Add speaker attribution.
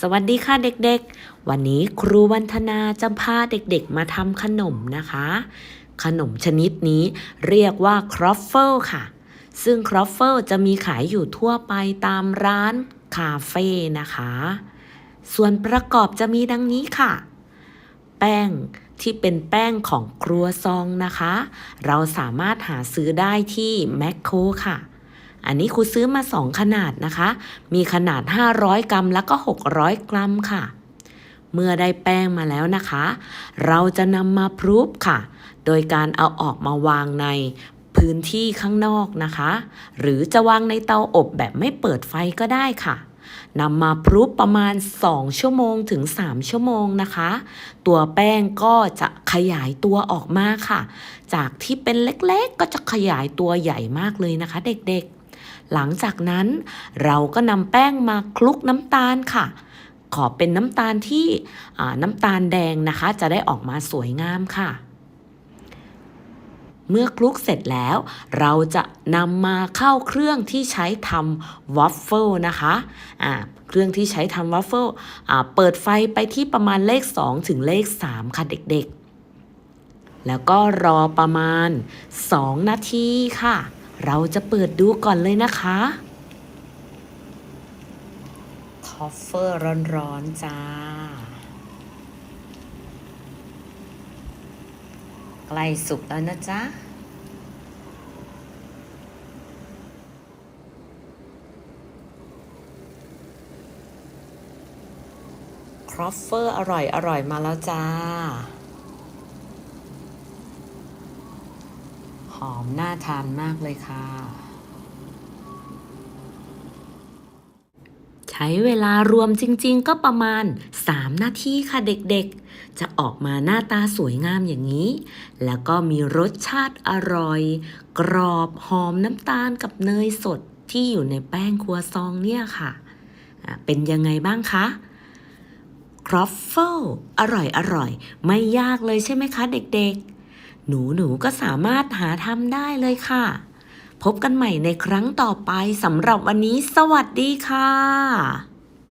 Speaker 1: สวัสดีค่ะเด็กๆ วันนี้ครูวันธนาจะพาเด็กๆ มาทำขนมนะคะ ขนมชนิดนี้เรียกว่าครอฟเฟิลค่ะ ซึ่งครอฟเฟิลจะมีขายอยู่ทั่วไปตามร้านคาเฟ่นะคะ ส่วนประกอบจะมีดังนี้ค่ะ แป้งที่เป็นแป้งของครัวซองนะคะ เราสามารถหาซื้อได้ที่แมคโครค่ะ อันนี้ครูซื้อมา 2 ขนาดนะคะ มีขนาด 500 กรัมแล้วก็ 600 กรัมค่ะ เมื่อได้แป้งมาแล้วนะคะ เราจะนำมาพรูฟค่ะ โดยการเอาออกมาวางในพื้นที่ข้างนอกนะคะ หรือจะวางในเตาอบแบบไม่เปิดไฟก็ได้ค่ะนำมาพรูฟประมาณ 2 ชั่วโมงถึง 3 ชั่วโมงนะคะ ตัวแป้งก็จะขยายตัวออกมาค่ะ จากที่เป็นเล็กๆ ก็จะขยายตัวใหญ่มากเลยนะคะ เด็กๆ หลังจากนั้นเราก็นำแป้งมาคลุกน้ำตาลค่ะ ขอเป็นน้ำตาลที่น้ำตาลแดงนะคะ จะได้ออกมาสวยงามค่ะ เมื่อคลุกเสร็จแล้ว เราจะนำมาเข้าเครื่องที่ใช้ทำวอฟเฟิลนะคะอ่าเครื่องที่ใช้ทำวอฟเฟิลเปิดไฟไปที่ประมาณเลข 2 ถึงเลข 3 ค่ะเด็กๆแล้วก็รอประมาณ 2 นาทีค่ะ เราจะเปิดดูก่อนเลยนะคะทอฟเฟอร์ร้อนๆจ้า ใกล้สุกแล้วนะจ๊ะครอฟเฟอร์อร่อยอร่อยมาแล้วจ้า อมน่าทานมากเลยค่ะ ใช้เวลารวมจริงๆ ก็ประมาณ 3 นาทีค่ะเด็กๆ จะออกมาหน้าตาสวยงามอย่างนี้ แล้วก็มีรสชาติอร่อย กรอบหอมน้ำตาลกับเนยสดที่อยู่ในแป้งครัวซองเนี่ยค่ะอะเป็นยังไงบ้างคะครอฟเฟิลอร่อยอร่อย ไม่ยากเลยใช่ไหมคะเด็กๆ หนูหนูๆก็สามารถหาทำได้เลยค่ะ พบกันใหม่ในครั้งต่อไปสำหรับวันนี้ สวัสดีค่ะ